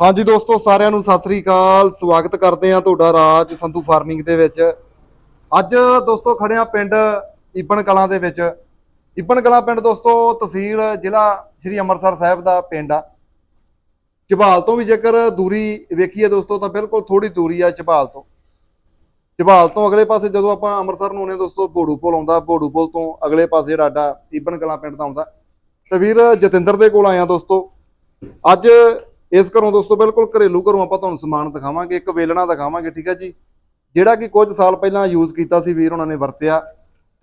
ਹਾਂਜੀ ਦੋਸਤੋ, ਸਾਰਿਆਂ ਨੂੰ ਸਤਿ ਸ੍ਰੀ ਅਕਾਲ। ਸਵਾਗਤ ਕਰਦੇ ਹਾਂ ਤੁਹਾਡਾ ਰਾਜ ਸੰਧੂ ਫਾਰਮਿੰਗ ਦੇ ਵਿੱਚ। ਅੱਜ ਦੋਸਤੋ ਖੜੇ ਹਾਂ ਪਿੰਡ ਇਬਨ ਕਲਾਂ ਦੇ ਵਿੱਚ। ਇਬਨ ਕਲਾਂ ਪਿੰਡ ਦੋਸਤੋ, ਤਹਿਸੀਲ ਜ਼ਿਲ੍ਹਾ ਸ੍ਰੀ ਅੰਮ੍ਰਿਤਸਰ ਸਾਹਿਬ ਦਾ ਪਿੰਡ ਆ। ਝਬਾਲ ਤੋਂ ਵੀ ਜੇਕਰ ਦੂਰੀ ਵੇਖੀਏ ਦੋਸਤੋ, ਤਾਂ ਬਿਲਕੁਲ ਥੋੜੀ ਦੂਰੀ ਆ ਝਬਾਲ ਤੋਂ। ਝਬਾਲ ਤੋਂ ਅਗਲੇ ਪਾਸੇ ਜਦੋਂ ਆਪਾਂ ਅੰਮ੍ਰਿਤਸਰ ਨੂੰ ਆਉਂਦੇ ਦੋਸਤੋ, ਬੋੜੂ ਪੁਲ ਆਉਂਦਾ। ਬੋੜੂ ਪੁਲ ਤੋਂ ਅਗਲੇ ਪਾਸੇ ਜਿਹੜਾ ਅੱਡਾ ਇਬਨ ਕਲਾਂ ਪਿੰਡ ਦਾ ਆਉਂਦਾ। ਤੇ ਵੀਰ ਜਤਿੰਦਰ ਦੇ ਕੋਲ ਆਇਆ ਦੋਸਤੋ। ਅੱਜ ਇਸ ਘਰੋਂ ਦੋਸਤੋ ਬਿਲਕੁਲ ਘਰੇਲੂ ਘਰੋਂ ਆਪਾਂ ਤੁਹਾਨੂੰ ਸਮਾਨ ਦਿਖਾਵਾਂਗੇ, ਇੱਕ ਵੇਲਣਾ ਦਿਖਾਵਾਂਗੇ, ਠੀਕ ਹੈ ਜੀ। ਜਿਹੜਾ ਕਿ ਕੁਝ ਸਾਲ ਪਹਿਲਾਂ ਯੂਜ਼ ਕੀਤਾ ਸੀ ਵੀਰ, ਉਹਨਾਂ ਨੇ ਵਰਤਿਆ।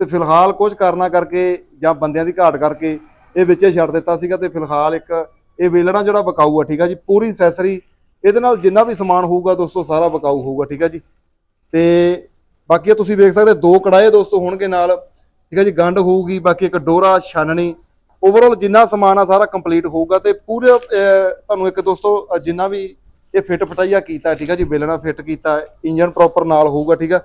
ਤੇ ਫਿਲਹਾਲ ਕੁਝ ਕਾਰਨਾਂ ਕਰਕੇ ਜਾਂ ਬੰਦਿਆਂ ਦੀ ਘਾਟ ਕਰਕੇ ਇਹ ਵਿੱਚੇ ਛੱਡ ਦਿੱਤਾ ਸੀਗਾ ਤੇ ਫਿਲਹਾਲ ਇੱਕ ਇਹ ਵੇਲਣਾ ਜਿਹੜਾ ਬਕਾਊ ਆ, ਠੀਕ ਆ ਜੀ, ਪੂਰੀ ਅਸੈਸਰੀ ਇਹਦੇ ਨਾਲ ਜਿੰਨਾ ਵੀ ਸਮਾਨ ਹੋਊਗਾ ਦੋਸਤੋ ਸਾਰਾ ਬਕਾਊ ਹੋਊਗਾ, ਠੀਕ ਹੈ ਜੀ। ਤੇ ਬਾਕੀ ਤੁਸੀਂ ਵੇਖ ਸਕਦੇ ਦੋ ਕੜਾਏ ਦੋਸਤੋ ਹੋਣਗੇ ਨਾਲ, ਠੀਕ ਹੈ ਜੀ, ਗੰਢ ਹੋਊਗੀ, ਬਾਕੀ ਇੱਕ ਡੋਰਾ, ਛਾਨਣੀ ਓਵਰਆਲ ਜਿੰਨਾ ਸਮਾਨ ਆ ਸਾਰਾ ਕੰਪਲੀਟ ਹੋਊਗਾ ਤੇ ਪੂਰੇ ਤੁਹਾਨੂੰ ਇੱਕ ਦੋਸਤੋ ਜਿੰਨਾ ਵੀ ਇਹ ਫਿੱਟ ਫਟਾਈਆ ਕੀਤਾ, ਠੀਕ ਆ ਜੀ ਬੇਲਣਾ ਫਿੱਟ ਕੀਤਾ ਇੰਜਨ ਪ੍ਰੋਪਰ ਨਾਲ ਹੋਊਗਾ, ਠੀਕ ਆ।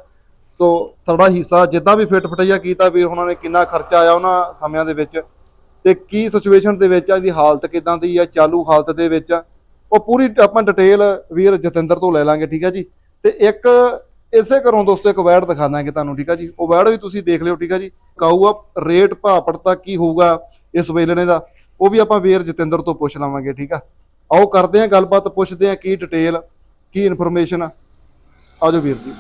ਸੋ ਤੁਹਾਡਾ ਹਿੱਸਾ, ਜਿੱਦਾਂ ਵੀ ਫਿੱਟ ਫਟਾਈਆ ਕੀਤਾ, ਵੀਰ ਉਹਨਾਂ ਨੇ ਕਿੰਨਾ ਖਰਚਾ ਆਇਆ ਉਹਨਾਂ ਸਮਿਆਂ ਦੇ ਵਿੱਚ। ਤੇ ਕੀ ਸਿਚੁਏਸ਼ਨ ਦੇ ਵਿੱਚ ਆ, ਇਹਦੀ ਹਾਲਤ ਕਿਦਾਂ ਦੀ ਆ, ਚਾਲੂ ਹਾਲਤ ਦੇ ਵਿੱਚ ਆ, ਉਹ ਪੂਰੀ ਆਪਾਂ ਡਿਟੇਲ ਵੀਰ ਜਤਿੰਦਰ ਤੋਂ ਲੈ ਲਾਂਗੇ, ਠੀਕ ਆ ਜੀ। ਤੇ ਇੱਕ ਇਸੇ ਘਰੋਂ ਦੋਸਤੋ, ਇੱਕ ਵੈਡ ਦਿਖਾ ਦਾਂਗੇ ਤੁਹਾਨੂੰ, ਠੀਕ ਆ ਜੀ। ਉਹ ਵੈਡ ਵੀ ਤੁਸੀਂ ਦੇਖ ਲਿਓ, ਠੀਕ ਆ ਜੀ। ਕਾਊਗਾ ਰੇਟ ਭਾਅ ਤਾਂ ਕੀ ਹੋਊਗਾ? ਇਸ ਵੇਲਣੇ ਦਾ ਉਹ ਵੀ ਆਪਾਂ ਵੀਰ ਜਤਿੰਦਰ ਤੋਂ ਪੁੱਛ ਲਵਾਂਗੇ ਠੀਕ ਆ? ਆਓ ਕਰਦੇ ਆਂ ਗੱਲਬਾਤ ਪੁੱਛਦੇ ਆਂ ਕੀ ਡਿਟੇਲ ਕੀ ਇਨਫੋਰਮੇਸ਼ਨ ਆ। ਆਜੋ ਵੀਰ ਜੀ।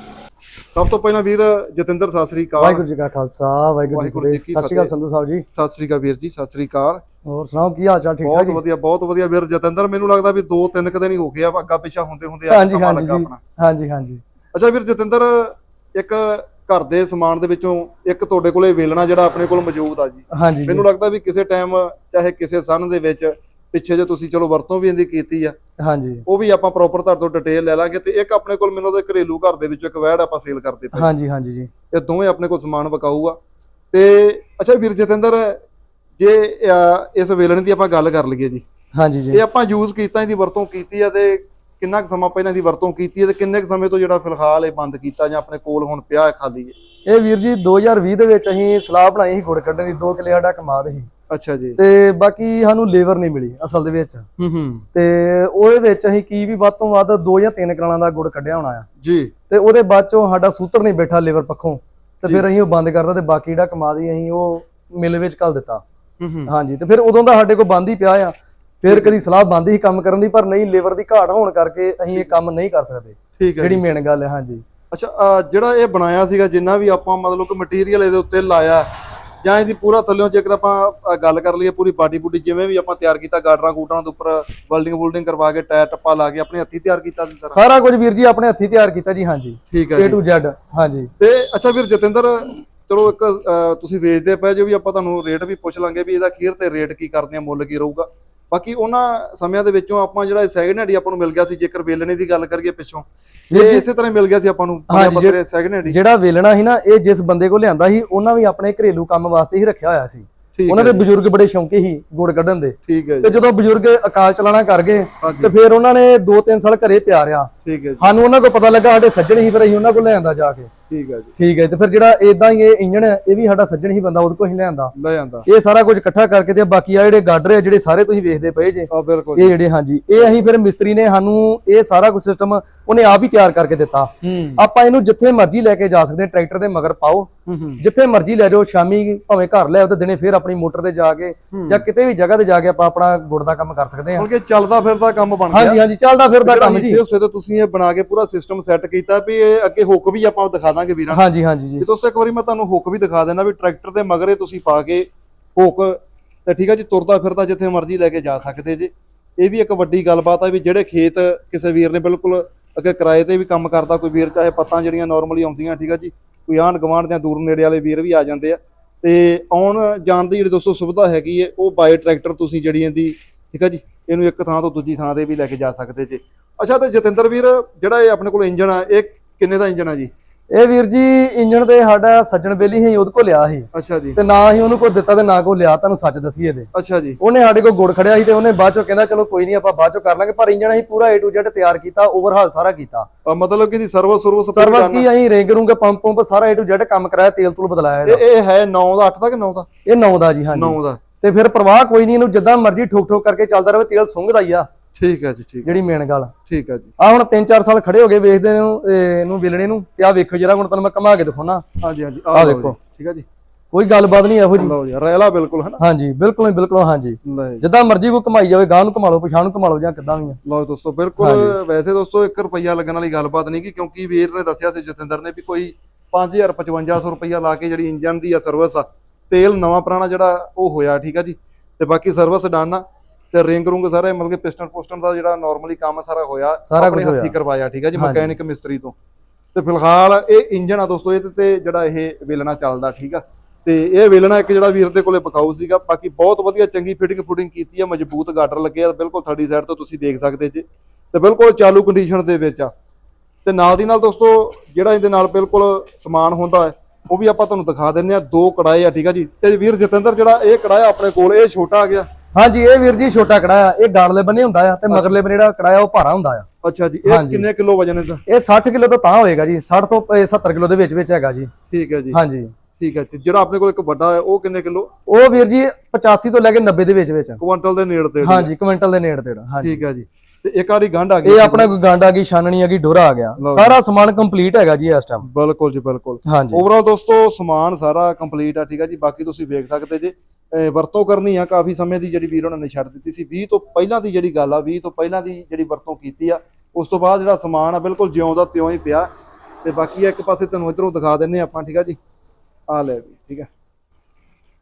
ਸਭ ਤੋਂ ਪਹਿਲਾਂ ਵੀਰ ਜਤਿੰਦਰ ਸਤਿ ਸ੍ਰੀ ਅਕਾਲ। ਵਾਹਿਗੁਰੂ ਜੀ ਕਾ ਖਾਲਸਾ ਵਾਹਿਗੁਰੂ ਜੀ ਕੀ ਫਤਿਹ। ਸਤਿ ਸ਼੍ਰੀ ਅਕਾਲ। ਸੰਧੂ ਸਾਹਿਬ ਜੀ। ਸਤਿ ਸ੍ਰੀ ਅਕਾਲ ਵੀਰ ਜੀ ਸਤਿ ਸ੍ਰੀ ਅਕਾਲ। ਹੋਰ ਸੁਣਾਓ ਕੀ ਹਾਲ ਚਾਲ? ਠੀਕ ਠਾਕ ਬਹੁਤ ਵਧੀਆ ਬਹੁਤ ਵਧੀਆ ਵੀਰ ਜਤਿੰਦਰ। ਮੈਨੂੰ ਲੱਗਦਾ ਵੀ ਦੋ ਤਿੰਨ ਕੁ ਦਿਨ ਹੀ ਹੋ ਗਏ ਆ ਅੱਗਾ ਪਿੱਛਾ ਹੁੰਦੇ ਹੁੰਦੇ ਆ ਸਮਾਂ ਲੱਗਾ ਆਪਣਾ। ਹਾਂਜੀ ਹਾਂਜੀ। ਅੱਛਾ ਵੀਰ ਜਤਿੰਦਰ ਇੱਕ ਘਰ ਦੇ ਸਮਾਨ ਦੇ ਵਿੱਚੋਂ ਇੱਕ ਤੁਹਾਡੇ ਕੋਲੇ ਵੇਲਣਾ ਜਿਹੜਾ ਆਪਣੇ ਕੋਲ ਮੌਜੂਦ ਆ ਜੀ। ਮੈਨੂੰ ਲੱਗਦਾ ਵੀ ਕਿਸੇ ਟਾਈਮ ਚਾਹੇ ਕਿਸੇ ਸਨ ਦੇ ਵਿੱਚ ਪਿੱਛੇ ਜੇ ਤੁਸੀਂ ਚਲੋ ਵਰਤੋਂ ਵੀ ਇਹਦੀ ਕੀਤੀ ਆ ਹਾਂਜੀ। ਉਹ ਵੀ ਆਪਾਂ ਪ੍ਰੋਪਰ ਤੁਹਾਡੇ ਤੋਂ ਡਿਟੇਲ ਲੈ ਲਾਂਗੇ ਤੇ ਇੱਕ ਆਪਣੇ ਕੋਲ ਮੈਨੂੰ ਉਹਦੇ ਘਰੇਲੂ ਘਰ ਦੇ ਵਿੱਚੋਂ ਇੱਕ ਵੈੜ ਆਪਾਂ ਸੇਲ ਕਰਦੇ ਪਏ ਹਾਂਜੀ ਹਾਂਜੀ ਜੀ। ਇਹ ਦੋਵੇਂ ਆਪਣੇ ਕੋਲ ਸਮਾਨ ਵਿਕਾਊਗਾ। ਤੇ ਅੱਛਾ ਵੀਰ ਜਤਿੰਦਰ ਜੇ ਇਸ ਵੇਲਣ ਦੀ ਆਪਾਂ ਗੱਲ ਕਰ ਲਈਏ ਜੀ। ਹਾਂਜੀ ਜੀ। ਇਹ ਆਪਾਂ ਯੂਜ਼ ਕੀਤਾ ਇਹਦੀ ਵਰਤੋਂ ਕੀਤੀ ਆ ਤੇ ਕਿੰਨਾ ਕੁ ਸਮਾਂ ਪਹਿਲਾਂ ਦੀ ਵਰਤੋਂ ਕੀਤੀ ਹੈ ਤੇ ਕਿੰਨੇ ਕੁ ਸਮੇਂ ਤੋਂ ਜਿਹੜਾ ਫਿਲਹਾਲ ਇਹ ਬੰਦ ਕੀਤਾ ਜਾਂ ਆਪਣੇ ਕੋਲ ਹੁਣ ਪਿਆ ਹੈ ਖਾਲੀ? ਹੈ ਇਹ ਵੀਰ ਜੀ 2020 ਦੇ ਵਿੱਚ ਅਸੀਂ ਸਲਾਹ ਬਣਾਈ ਸੀ ਗੁੜ ਕੱਢਣ ਦੀ 2 ਕਿਲੇ ਸਾਡਾ ਕਮਾਦ ਸੀ। ਅੱਛਾ ਜੀ। ਤੇ ਬਾਕੀ ਸਾਨੂੰ ਲੇਬਰ ਨਹੀਂ ਮਿਲੀ ਅਸਲ ਦੇ ਵਿੱਚ। ਹੂੰ ਹੂੰ। ਤੇ ਉਹਦੇ ਵਿੱਚ ਅਸੀਂ ਕੀ ਵੀ ਵੱਧ ਤੋਂ ਵੱਧ 2 ਜਾਂ 3 ਕਲਾਲਾਂ ਦਾ ਗੁੜ ਕੱਢਿਆ ਹੋਣਾ ਆ। ਜੀ। ਤੇ ਉਹਦੇ ਬਾਅਦ ਚੋਂ ਸਾਡਾ ਸੂਤਰ ਨਹੀਂ ਬੈਠਾ ਲੇਬਰ ਪੱਖੋਂ। ਤੇ। ਫਿਰ ਅਸੀਂ ਉਹ ਬੰਦ ਕਰਤਾ ਤੇ ਬਾਕੀ ਜਿਹੜਾ ਕਮਾਦ ਸੀ ਅਸੀਂ ਉਹ ਮਿਲ ਵਿੱਚ ਘੱਲ ਦਿੱਤਾ। ਹੂੰ ਹੂੰ। ਹਾਂਜੀ ਤੇ ਫਿਰ ਉਦੋਂ ਦਾ ਸਾਡੇ ਕੋਲ ਬੰਦ ਹੀ ਪਿਆ ਆ। ਫਿਰ ਕਦੀ ਸਲਾਹ ਬੰਦ ਹੀ ਕੰਮ ਕਰਨ ਦੀ ਪਰ ਨਹੀਂ ਲੇਬਰ ਦੀ ਘਾਟ ਹੋਣ ਕਰਕੇ ਅਸੀਂ ਇਹ ਕੰਮ ਨਹੀਂ ਕਰ ਸਕਦੇ। ਠੀਕ ਹੈ ਜਿਹੜੀ। ਮੇਨ ਗੱਲ ਹੈ ਹਾਂਜੀ। ਅੱਛਾ ਅਹ ਜਿਹੜਾ ਇਹ ਬਣਾਇਆ ਸੀਗਾ ਜਿੰਨਾ ਵੀ ਆਪਾਂ ਮਤਲਬ ਕਿ ਮਟੀਰੀਅਲ ਇਹਦੇ ਉੱਤੇ ਲਾਇਆ ਜਾਂ ਇਹਦੀ ਪੂਰਾ ਥੱਲਿਓਂ ਜੇਕਰ ਆਪਾਂ ਅਹ ਗੱਲ ਕਰ ਲਈਏ ਪੂਰੀ ਬਾਡੀ ਬੂਡੀ ਜਿਵੇਂ ਵੀ ਆਪਾਂ ਤਿਆਰ ਕੀਤਾ ਗਾਡਰਾਂ ਗੂਟਰਾਂ ਦੇ ਉੱਪਰ ਵੈਲਡਿੰਗ ਵੁਲਡਿੰਗ ਕਰਵਾ ਕੇ ਟਾਇਰ ਟੱਪਾ ਲਾ ਕੇ ਆਪਣੇ ਹੱਥੀ ਤਿਆਰ ਕੀਤਾ ਸੀ ਸਾਰਾ? ਸਾਰਾ ਕੁਝ ਵੀਰ ਜੀ ਆਪਣੇ ਹੱਥੀ ਤਿਆਰ ਕੀਤਾ ਜੀ ਹਾਂਜੀ। ਠੀਕ ਹੈ A ਜੀ। to Z ਹਾਂਜੀ। ਤੇ ਅੱਛਾ ਵੀਰ ਜਤਿੰਦਰ ਚਲੋ ਇੱਕ ਅਹ, ਤੁਸੀਂ ਵੇਚਦੇ ਪਏ ਜੋ ਵੀ ਆਪਾਂ ਤੁਹਾਨੂੰ ਰੇਟ ਵੀ ਪੁੱਛ ਲਾਂਗੇ ਵੀ ਇਹਦਾ ਅਖੀਰ ਤੇ ਰੇਟ ਕੀ ਕਰਦੇ ਆ ਮੁੱਲ ਕੀ ਰਹੂਗਾ? ਬਾਕੀ ਉਹਨਾਂ ਸਮਿਆਂ ਦੇ ਵਿੱਚੋਂ ਆਪਾਂ ਜਿਹੜਾ ਸੈਕਿੰਡ ਹੈਂਡ ਆਪਾਂ ਨੂੰ ਮਿਲ ਗਿਆ ਸੀ ਜੇਕਰ ਵੇਲਣੇ ਦੀ ਗੱਲ ਕਰੀਏ ਪਿੱਛੋਂ। ਇਹ ਇਸੇ ਤਰ੍ਹਾਂ ਮਿਲ ਗਿਆ ਸੀ ਆਪਾਂ ਨੂੰ ਬੱਕਰੇ ਸੈਕਿੰਡ ਹੈਂਡ ਜਿਹੜਾ ਵੇਲਣਾ ਸੀ ਨਾ ਇਹ ਜਿਸ ਬੰਦੇ ਕੋਲ ਲਿਆਂਦਾ ਸੀ ਉਹਨਾਂ ਵੀ ਆਪਣੇ ਘਰੇਲੂ ਕੰਮ ਵਾਸਤੇ ਹੀ ਰੱਖਿਆ ਹੋਇਆ ਸੀ। ਉਹਨਾਂ ਦੇ ਬਜ਼ੁਰਗ ਬੜੇ ਸ਼ੌਂਕੀ ਸੀ ਗੁੜ ਕੱਢਣ ਦੇ। ਤੇ ਜਦੋਂ ਬਜ਼ੁਰਗ ਅਕਾਲ ਚਲਾਣਾ ਕਰ ਗਏ ਤੇ ਫਿਰ ਉਹਨਾਂ ਨੇ 2-3 ਸਾਲ ਘਰੇ ਪਿਆ ਰਿਆ ਸਾਨੂੰ ਉਹਨਾਂ ਕੋਲ ਪਤਾ ਲੱਗਾ ਸਾਡੇ ਸੱਜਣ ਹੀ ਫਿਰ ਅਸੀਂ ਉਹਨਾਂ ਕੋਲ ਲਿਆਂਦਾ ਜਾ ਕੇ। ਠੀਕ ਹੈ ਜੀ। ਠੀਕ ਹੈ ਤੇ ਫਿਰ ਜਿਹੜਾ ਇਦਾਂ ਹੀ ਇਹ ਇੰਜਣ ਹੈ ਇਹ ਵੀ ਸਾਡਾ ਸੱਜਣ ਹੀ ਬੰਦਾ ਉਹਦੇ ਕੋਲ ਹੀ ਲਿਆਂਦਾ ਲੈ ਜਾਂਦਾ ਇਹ ਸਾਰਾ ਕੁਝ ਇਕੱਠਾ ਕਰਕੇ ਤੇ ਬਾਕੀ ਆ ਜਿਹੜੇ ਗਾਡਰ ਆ ਜਿਹੜੇ ਸਾਰੇ ਤੁਸੀਂ ਵੇਖਦੇ ਪਏ ਜੇ ਆ ਬਿਲਕੁਲ ਇਹ ਜਿਹੜੇ ਹਾਂਜੀ ਇਹ ਅਸੀਂ ਫਿਰ ਮਿਸਤਰੀ ਨੇ ਸਾਨੂੰ ਇਹ ਸਾਰਾ ਕੁਝ ਸਿਸਟਮ ਉਹਨੇ ਆਪ ਹੀ ਤਿਆਰ ਕਰਕੇ ਦਿੱਤਾ। ਹੂੰ। ਆਪਾਂ ਇਹਨੂੰ ਜਿੱਥੇ ਮਰਜ਼ੀ ਲੈ ਕੇ ਜਾ ਸਕਦੇ ਹਾਂ ਟਰੈਕਟਰ ਦੇ ਮਗਰ ਪਾਓ। ਹੂੰ ਹੂੰ। ਜਿੱਥੇ ਮਰਜ਼ੀ ਲੈ ਜਾਓ ਸ਼ਾਮੀ ਭਾਵੇਂ ਘਰ ਲੈ ਆਓ ਤੇ ਦਿਨੇ ਫਿਰ ਆਪਣੀ ਮੋਟਰ ਤੇ ਜਾ ਕੇ ਜਾਂ ਕਿਤੇ ਵੀ ਜਗ੍ਹਾ ਤੇ ਜਾ ਕੇ ਆਪਾਂ ਆਪਣਾ ਗੁੜ ਦਾ ਕੰਮ ਕਰ ਸਕਦੇ ਹਾਂ। ਕਿਉਂਕਿ ਚੱਲਦਾ ਫਿਰਦਾ ਕੰਮ ਬਣ ਗਿਆ। ਹਾਂਜੀ ਹਾਂਜੀ ਚੱਲਦਾ ਫਿਰਦਾ ਕੰਮ ਜੀ। ਹੁੱਸੇ ਤੋਂ ਤੁਸੀਂ ਇਹ ਬਣਾ ਕੇ ਪੂਰਾ ਸਿਸਟਮ ਸੈੱਟ ਕੀਤਾ ਵੀ ਇਹ ਅੱਗੇ ਹੁੱਕ ਵੀ ਆਪਾਂ ਦਿਖਾ ਦਾਂਗੇ ਵੀਰਾਂ। ਹਾਂਜੀ ਹਾਂਜੀ ਜੀ। ਵੀ ਦੋਸਤੋ ਇੱਕ ਵਾਰੀ ਮੈਂ ਤੁਹਾਨੂੰ ਹੁੱਕ ਵੀ ਦਿਖਾ ਦੇਣਾ ਵੀ ਟਰੈਕਟਰ ਦੇ ਮਗਰੇ ਤੁਸੀਂ ਪਾ ਕੇ ਹੁੱਕ ਤੇ ਠੀਕ ਹੈ ਜੀ ਤੁਰਦਾ ਫਿਰਦਾ ਜਿੱਥੇ ਮਰਜ਼ੀ ਲੈ ਕੇ ਜਾ ਸਕਦੇ ਜੇ। ਇਹ ਵੀ ਇੱਕ ਵੱਡੀ ਗੱਲਬਾਤ ਆ ਵੀ ਜਿਹੜੇ ਖੇਤ ਕਿਸੇ ਵੀਰ ਨੇ ਬਿਲਕੁਲ ਅੱਗੇ ਕਿਰਾਏ ਤੇ ਵੀ ਕੰਮ ਕਰਦਾ ਕੋਈ ਵੀਰ ਚਾਹੇ ਪੱਤਾਂ ਜਿਹੜੀਆਂ ਨਾਰਮਲੀ ਆਉਂਦੀਆਂ ਠੀਕ ਹੈ ਜੀ ਕੋਈ ਆਂਢ ਗੁਆਂਢ ਜਾਂ ਦੂਰ ਨੇੜੇ ਵਾਲੇ ਵੀਰ ਵੀ ਆ ਜਾਂਦੇ ਆ। ਤੇ ਆਉਣ ਜਾਣ ਦੀ ਜਿਹੜੀ ਦੋਸਤੋ ਸੁਵਿਧਾ ਹੈਗੀ ਹੈ ਉਹ ਬਾਈ ਟਰੈਕਟਰ ਤੁਸੀਂ ਜਿਹੜੀ ਇਹਦੀ ਠੀਕ ਹੈ ਜੀ ਇਹਨੂੰ ਇੱਕ ਥਾਂ ਤੋਂ ਦੂਜੀ ਥਾਂ ਤੇ ਵੀ ਲੈ ਕੇ ਜਾ ਸਕਦੇ ਜੇ। ਅੱਛਾ ਤੇ ਜਤਿੰਦਰ ਵੀਰ ਜਿਹੜਾ ਇਹ ਆਪਣੇ ਕੋਲ ਇੰਜਨ ਆ ਇਹ ਕਿੰਨੇ ਦਾ ਇੰਜਨ ਆ ਜੀ? ਇਹ ਵੀਰ ਜੀ ਇੰਜਣ ਤੇ ਸਾਡਾ ਸੱਜਣ ਬੇਲੀ ਹੀ ਉਹਦੇ ਕੋਲ ਲਿਆ ਸੀ। ਅੱਛਾ ਜੀ। ਤੇ ਨਾ ਹੀ ਉਹਨੂੰ ਕੋਈ ਦਿੱਤਾ ਤੇ ਨਾ ਕੋ ਲਿਆ ਤੁਹਾਨੂੰ ਸੱਚ ਦਸੀਏ ਇਹਦੇ। ਅੱਛਾ ਜੀ। ਉਹਨੇ ਸਾਡੇ ਕੋਲ ਗੁੜ ਖੜਿਆ ਸੀ ਤੇ ਉਹਨੇ ਬਾਅਦ ਚੋਂ ਕਹਿੰਦਾ ਚਲੋ ਕੋਈ ਨਹੀਂ ਆਪਾਂ ਬਾਅਦ ਚੋਂ ਕਰ ਲਾਂਗੇ। ਪਰ ਇੰਜਣ ਅਸੀਂ ਪੂਰਾ A to Z ਤਿਆਰ ਕੀਤਾ ਓਵਰਹਾਲ ਸਾਰਾ ਕੀਤਾ। ਮਤਲਬ ਕਿ ਦੀ ਸਰਵਿਸ ਸਰਵਿਸ ਸਰਵਿਸ ਕੀ ਅਸੀਂ ਰਿੰਗ ਰੂੰਗੇ ਪੰਪ ਪੰਪ ਸਾਰਾ A to Z ਕੰਮ ਕਰਾਇਆ ਤੇਲ ਤੂਲ ਬਦਲਾਇਆ ਇਹਦਾ। ਇਹ ਇਹ ਹੈ 9 ਦਾ 8 ਦਾ ਕਿ 9 ਦਾ? ਇਹ 9 ਦਾ ਜੀ ਹਾਂਜੀ। 9 ਦਾ। ਤੇ ਫਿਰ ਪ੍ਰਵਾਹ ਕੋਈ ਨਹੀਂ ਇਹਨੂੰ ਜਿੱਦਾਂ ਮਰਜ਼ੀ ਠੋਕ ਠੋਕ ਕਰਕੇ ਚੱਲਦਾ ਰਹੇ ਤੇਲ ਸੁੰਘਦਾ ਹੀ ਆ। ਠੀਕ ਹੈ ਜੀ ਠੀਕ ਜਿਹੜੀ ਮੇਨ ਗੱਲ। ਠੀਕ ਹੈ ਜੀ। ਆ ਹੁਣ 3-4 ਸਾਲ ਖੜੇ ਹੋ ਗਏ ਵੇਖਦੇ ਨੂੰ ਇਹ- ਇਹਨੂੰ ਵਿਲਣੇ ਨੂੰ ਤੇ ਆ ਵੇਖੋ ਜਰਾ ਹੁਣ ਤੁਹਾਨੂੰ ਮੈਂ ਕਮਾ ਕੇ ਦਿਖਾਉਣਾ। ਹਾਂਜੀ ਹਾਂਜੀ ਲਓ ਦੇਖੋ। ਠੀਕ ਹੈ ਜੀ। ਕੋਈ ਗੱਲਬਾਤ ਨਹੀਂ ਇਹੋ ਜੀ। ਲਓ ਜੀ ਰੈਲਾ ਬਿਲਕੁਲ ਹੈ ਨਾ ਹਾਂਜੀ ਬਿਲਕੁਲ ਹੀ ਬਿਲਕੁਲ ਹਾਂਜੀ। ਜਿੱਦਾਂ ਮਰਜ਼ੀ ਕੋ ਕਮਾਈ ਜਾਵੇ ਗਾਂ ਨੂੰ ਕਮਾ ਲਓ ਪਛਾਣ ਨੂੰ ਕਮਾ ਲਓ ਜਾਂ ਕਿੱਦਾਂ ਵੀ ਆ। ਲਓ ਦੋਸਤੋ ਬਿਲਕੁਲ ਵੈਸੇ ਦੋਸਤੋ 1 ਰੁਪਈਆ ਲੱਗਣ ਵਾਲੀ ਗੱਲਬਾਤ ਨਹੀਂ ਕਿ ਕਿਉਂਕਿ ਵੀਰ ਨੇ ਦੱਸਿਆ ਸੀ ਜਤਿੰਦਰ ਨੇ ਵੀ ਕੋਈ 5000 5500 ਰੁਪਈਆ ਲਾ ਕੇ ਜਿਹੜੀ ਇੰਜਨ ਦੀ ਆ ਸਰਵਿਸ ਆ ਤੇਲ ਨਵਾਂ ਪੁਰਾਣਾ ਜਿਹੜਾ ਉਹ ਹੋਇਆ ਠੀਕ ਆ ਜੀ। ਤੇ ਬਾਕੀ ਸਰਵਿਸ ਡਨ ਆ। ਤੇ ਰਿੰਗ ਰੁੰਗ ਸਾਰੇ ਮਤਲਬ ਕਿ ਪਿਸਟਨ ਪੁਸਟਨ ਦਾ ਜਿਹੜਾ ਨਾਰਮਲੀ ਕੰਮ ਸਾਰਾ ਹੋਇਆ ਆਪਣੇ ਹੱਥੀ। ਕਰਵਾਇਆ ਠੀਕ ਆ ਜੀ। ਮਕੈਨਿਕ ਮਿਸਤਰੀ ਤੋਂ। ਤੇ ਫਿਲਹਾਲ ਇਹ ਇੰਜਨ ਆ ਦੋਸਤੋ ਇਹਦੇ ਤੇ ਜਿਹੜਾ ਇਹ ਵੇਲਣਾ ਚੱਲਦਾ ਠੀਕ ਆ। ਤੇ ਇਹ ਵੇਲਣਾ ਇੱਕ ਜਿਹੜਾ ਵੀਰ ਦੇ ਕੋਲੇ ਪਕਾਊ ਸੀਗਾ ਬਾਕੀ ਬਹੁਤ ਵਧੀਆ ਚੰਗੀ ਫਿਟਿੰਗ ਫੁਟਿੰਗ ਕੀਤੀ ਆ ਮਜ਼ਬੂਤ ਗਾਡਰ ਲੱਗੇ ਆ ਬਿਲਕੁਲ ਥਰਡੀ ਸਾਈਡ ਤੋਂ ਤੁਸੀਂ ਦੇਖ ਸਕਦੇ ਜੀ। ਤੇ ਬਿਲਕੁਲ ਚਾਲੂ ਕੰਡੀਸ਼ਨ ਦੇ ਵਿੱਚ ਆ। ਤੇ ਨਾਲ ਦੀ ਨਾਲ ਦੋਸਤੋ ਜਿਹੜਾ ਇਹਦੇ ਨਾਲ ਬਿਲਕੁਲ ਸਮਾਨ ਹੁੰਦਾ ਹੈ ਉਹ ਵੀ ਆਪਾਂ ਤੁਹਾਨੂੰ ਦਿਖਾ ਦਿੰਨੇ ਆ ਦੋ ਕੜਾਏ ਆ ਠੀਕ ਆ ਜੀ। ਤੇ ਵੀਰ ਜਤਿੰਦਰ ਜਿਹੜਾ ਇਹ ਕੜਾਇਆ ਆਪਣੇ ਕੋਲ ਇਹ ਛੋਟਾ ਆ ਗਿਆ। ਹਾਂਜੀ ਇਹ ਵੀਰ ਜੀ ਛੋਟਾ ਕੜਾਇਆ ਇਹ ਗਾੜਲੇ ਬੰਨੇ ਹੁੰਦਾ ਆ ਤੇ ਮਗਰਲੇ ਬੰਨੇ ਜਿਹੜਾ ਕੜਾਇਆ ਉਹ ਭਾਰਾ ਹੁੰਦਾ ਆ। ਅੱਛਾ ਜੀ ਇਹ ਹਾਂਜੀ। ਕਿੰਨੇ ਕਿਲੋ ਵਜਨ ਇਹਦਾ? ਇਹ 60 ਕਿਲੋ ਤੋਂ ਤਾਂ ਹੋਏਗਾ ਜੀ 60 ਤੋਂ ਇਹ 70 ਕਿਲੋ ਦੇ ਵਿੱਚ ਵਿੱਚ ਹੈਗਾ ਜੀ। ਠੀਕ ਹੈ ਜੀ। ਹਾਂਜੀ। ਠੀਕ ਹੈ ਜੀ ਜਿਹੜਾ ਆਪਣੇ ਕੋਲ ਇੱਕ ਵੱਡਾ ਹੈ ਉਹ ਕਿੰਨੇ ਕਿਲੋ? ਉਹ ਵੀਰ ਜੀ 85 ਤੋਂ ਲੈ ਕੇ 90 ਦੇ ਵਿੱਚ ਵਿੱਚ ਕੁਆਂਟਲ ਦੇ ਨੇੜੇ ਤੇ ਹਾਂਜੀ ਕੁਇੰਟਲ ਦੇ ਨੇੜੇ ਤੇੜ ਹਾਂਜੀ। ਠੀਕ ਹੈ ਜੀ। ਤੇ ਇੱਕ ਆੜੀ ਗੰਢ ਆ ਗਈ ਇਹ ਆਪਣਾ ਕੋਈ ਗਾਂਡਾ ਗਈ ਛਾਨਣੀ ਆ ਗਈ ਡੋਰਾ ਆ ਗਿਆ। ਲਓ ਜੀ। ਸਾਰਾ ਸਮਾਨ ਕੰਪਲੀਟ ਹੈਗਾ ਜੀ ਇਸ ਟਾਈਮ ਬਿਲਕੁਲ ਜੀ ਬਿਲਕੁਲ। ਹਾਂਜੀ। ਓਵਰਆਲ ਦੋਸਤੋ ਸਮਾਨ ਸਾਰਾ ਕੰਪਲੀਟ ਆ ਠੀਕ ਆ ਜੀ। ਬਾਕੀ ਤੁਸੀਂ ਵੇਖ ਸਕਦੇ ਜੇ। ਵਰਤੋਂ ਕਰਨੀ ਆ, ਕਾਫੀ ਸਮੇਂ ਦੀ ਜਿਹੜੀ ਵੀਰ ਉਹਨਾਂ ਨੇ ਛੱਡ ਦਿੱਤੀ ਸੀ। 20 ਤੋਂ ਪਹਿਲਾਂ ਦੀ ਜਿਹੜੀ ਗੱਲ ਆ 20 ਤੋਂ ਪਹਿਲਾਂ ਦੀ ਜਿਹੜੀ ਵਰਤੋਂ ਕੀਤੀ ਆ, ਉਸ ਤੋਂ ਬਾਅਦ ਜਿਹੜਾ ਸਮਾਨ ਆ, ਬਿਲਕੁਲ ਜਿਉਂ ਦਾ ਤਿਉਂ ਹੀ ਪਿਆ। ਤੇ ਬਾਕੀ ਇੱਕ ਪਾਸੇ ਤੁਹਾਨੂੰ ਇਧਰੋਂ ਦਿਖਾ ਦਿੰਨੇ ਆਪਾਂ, ਠੀਕ ਆ ਜੀ? ਆ ਲੈ ਵੀ, ਠੀਕ ਆ।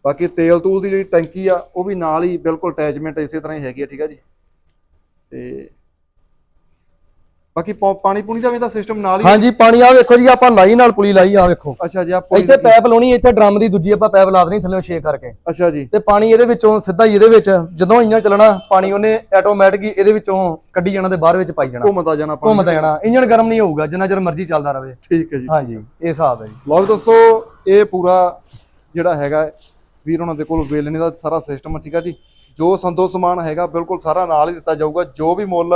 ਬਾਕੀ ਤੇਲ ਤੂਲ ਦੀ ਜਿਹੜੀ ਟੈਂਕੀ ਆ, ਉਹ ਵੀ ਨਾਲ ਹੀ ਬਿਲਕੁਲ ਅਟੈਚਮੈਂਟ ਇਸੇ ਤਰ੍ਹਾਂ ਹੀ ਹੈਗੀ ਆ, ਠੀਕ ਆ ਜੀ? ਤੇ ਬਾਕੀ ਪਾ- ਪਾਣੀ ਪੂਣੀ ਦਾ ਵੀ ਤਾਂ ਸਿਸਟਮ ਨਾਲ ਹੀ। ਹਾਂਜੀ ਪਾਣੀ ਆ ਵੇਖੋ ਜੀ ਆਪਾਂ ਲਾਈ ਨਾਲ ਪੁਲੀ ਲਾਈ ਆ ਵੇਖੋ। ਅੱਛਾ ਜੀ ਆ ਇੱਥੇ ਪੈਪ ਲਾਉਣੀ ਇੱਥੇ ਡਰਮ ਦੀ ਦੂਜੀ ਆਪਾਂ ਪੈਪ ਲਾ ਦੇਣੀ ਥੱਲੇ ਛੇ ਕਰਕੇ। ਅੱਛਾ ਜੀ। ਤੇ ਪਾਣੀ ਇਹਦੇ ਵਿੱਚੋਂ ਸਿੱਧਾ ਹੀ ਇਹਦੇ ਵਿੱਚ ਜਦੋਂ ਇੰਜਨ ਚੱਲਣਾ ਪਾਣੀ ਉਹਨੇ ਆਟੋਮੈਟਿਕ ਹੀ ਇਹਦੇ ਵਿੱਚੋਂ ਕੱਢੀ ਜਾਣਾ ਤੇ ਬਾਹਰ ਵਿੱਚ ਪਾਈ ਜਾਣਾ। ਘੁੰਮਦਾ ਜਾਣਾ ਪਾਣੀ। ਘੁੰਮਦਾ ਜਾਣਾ। ਇੰਜਨ ਗਰਮ ਨਹੀਂ ਹੋਊਗਾ ਜਿੰਨਾ ਚਿਰ ਮਰਜ਼ੀ ਚੱਲਦਾ ਰਹੇ ਠੀਕ ਹੈ ਜੀ। ਹਾਂਜੀ ਇਹ ਹਿਸਾਬ ਹੈ ਜੀ। ਲਓ ਦੋਸਤੋ ਇਹ ਪੂਰਾ ਜਿਹੜਾ ਹੈਗਾ ਹੈ, ਵੀਰ ਉਹਨਾਂ ਦੇ ਕੋਲ ਵੇਲਣੇ ਦਾ ਸਾਰਾ ਸਿਸਟਮ ਠੀਕ ਆ ਜੀ। ਜੋ ਸੰਤੋ ਸਮਾਨ ਹੈਗਾ ਬਿਲਕੁਲ ਸਾਰਾ ਨਾਲ ਹੀ ਦਿੱਤਾ ਜਾਊਗਾ। ਜੋ ਵੀ ਮੁੱਲ